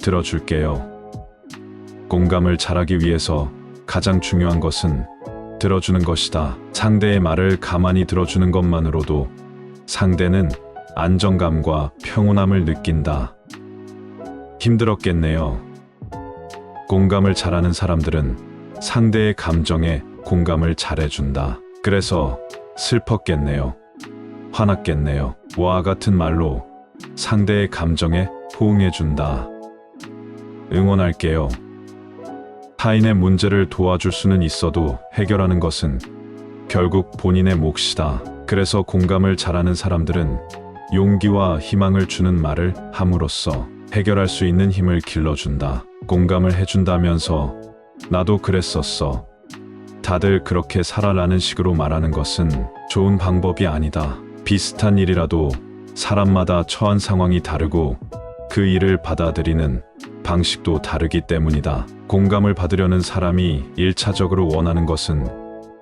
들어줄게요. 공감을 잘하기 위해서 가장 중요한 것은 들어주는 것이다. 상대의 말을 가만히 들어주는 것만으로도 상대는 안정감과 평온함을 느낀다. 힘들었겠네요. 공감을 잘하는 사람들은 상대의 감정에 공감을 잘해준다. 그래서 슬펐겠네요. 화났겠네요. 와 같은 말로 상대의 감정에 호응해준다. 응원할게요. 타인의 문제를 도와줄 수는 있어도 해결하는 것은 결국 본인의 몫이다. 그래서 공감을 잘하는 사람들은 용기와 희망을 주는 말을 함으로써 해결할 수 있는 힘을 길러준다. 공감을 해준다면서 나도 그랬었어. 다들 그렇게 살아라는 식으로 말하는 것은 좋은 방법이 아니다. 비슷한 일이라도 사람마다 처한 상황이 다르고 그 일을 받아들이는 방식도 다르기 때문이다. 공감을 받으려는 사람이 1차적으로 원하는 것은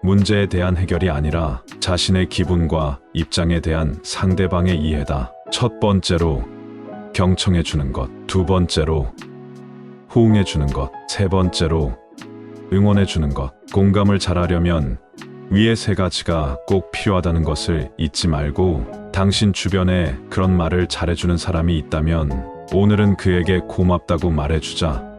문제에 대한 해결이 아니라 자신의 기분과 입장에 대한 상대방의 이해다. 첫 번째로 경청해 주는 것, 두 번째로 호응해 주는 것, 세 번째로 응원해 주는 것. 공감을 잘하려면 위의 세 가지가 꼭 필요하다는 것을 잊지 말고 당신 주변에 그런 말을 잘해주는 사람이 있다면 오늘은 그에게 고맙다고 말해주자.